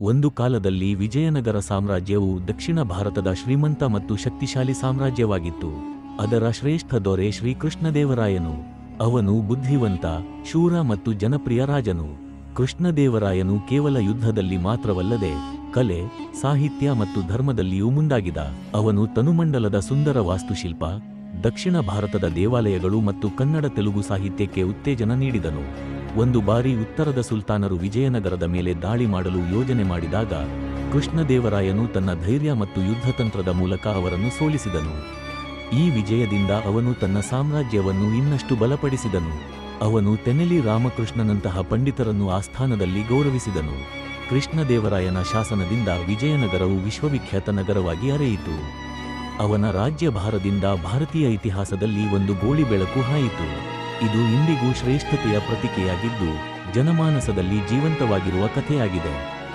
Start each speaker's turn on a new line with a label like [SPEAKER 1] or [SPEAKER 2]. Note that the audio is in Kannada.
[SPEAKER 1] ಒಂದು ಕಾಲದಲ್ಲಿ ವಿಜಯನಗರ ಸಾಮ್ರಾಜ್ಯವು ದಕ್ಷಿಣ ಭಾರತದ ಶ್ರೀಮಂತ ಮತ್ತು ಶಕ್ತಿಶಾಲಿ ಸಾಮ್ರಾಜ್ಯವಾಗಿತ್ತು. ಅದರ ಶ್ರೇಷ್ಠ ದೊರೆ ಶ್ರೀಕೃಷ್ಣದೇವರಾಯನು. ಅವನು ಬುದ್ಧಿವಂತ, ಶೂರ ಮತ್ತು ಜನಪ್ರಿಯ ರಾಜನು. ಕೃಷ್ಣದೇವರಾಯನು ಕೇವಲ ಯುದ್ಧದಲ್ಲಿ ಮಾತ್ರವಲ್ಲದೆ, ಕಲೆ, ಸಾಹಿತ್ಯ ಮತ್ತು ಧರ್ಮದಲ್ಲಿಯೂ ಮುಂದಾಗಿದ ಅವನು ತನುಮಂಡಲದ ಸುಂದರ ವಾಸ್ತುಶಿಲ್ಪ, ದಕ್ಷಿಣ ಭಾರತದ ದೇವಾಲಯಗಳು ಮತ್ತು ಕನ್ನಡ ತೆಲುಗು ಸಾಹಿತ್ಯಕ್ಕೆ ಉತ್ತೇಜನ ನೀಡಿದನು. ಒಂದು ಬಾರಿ ಉತ್ತರದ ಸುಲ್ತಾನರು ವಿಜಯನಗರದ ಮೇಲೆ ದಾಳಿ ಮಾಡಲು ಯೋಜನೆ ಮಾಡಿದಾಗ, ಕೃಷ್ಣದೇವರಾಯನು ತನ್ನ ಧೈರ್ಯ ಮತ್ತು ಯುದ್ಧತಂತ್ರದ ಮೂಲಕ ಅವರನ್ನು ಸೋಲಿಸಿದನು. ಈ ವಿಜಯದಿಂದ ಅವನು ತನ್ನ ಸಾಮ್ರಾಜ್ಯವನ್ನು ಇನ್ನಷ್ಟು ಬಲಪಡಿಸಿದನು. ಅವನು ತೆನೆಲಿ ರಾಮಕೃಷ್ಣನಂತಹ ಪಂಡಿತರನ್ನು ಆಸ್ಥಾನದಲ್ಲಿ ಗೌರವಿಸಿದನು. ಕೃಷ್ಣದೇವರಾಯನ ಶಾಸನದಿಂದ ವಿಜಯನಗರವು ವಿಶ್ವವಿಖ್ಯಾತ ನಗರವಾಗಿ ಅರೆಯಿತು. ಅವನ ರಾಜ್ಯಭಾರದಿಂದ ಭಾರತೀಯ ಇತಿಹಾಸದಲ್ಲಿ ಒಂದು ಗೋಳಿ ಬೆಳಕು ಹಾಯಿತು. ಇದು ಇಂದಿಗೂ ಶ್ರೇಷ್ಠತೆಯ ಪ್ರತಿಕೆಯಾಗಿದ್ದು ಜನಮಾನಸದಲ್ಲಿ ಜೀವಂತವಾಗಿರುವ ಕಥೆಯಾಗಿದೆ.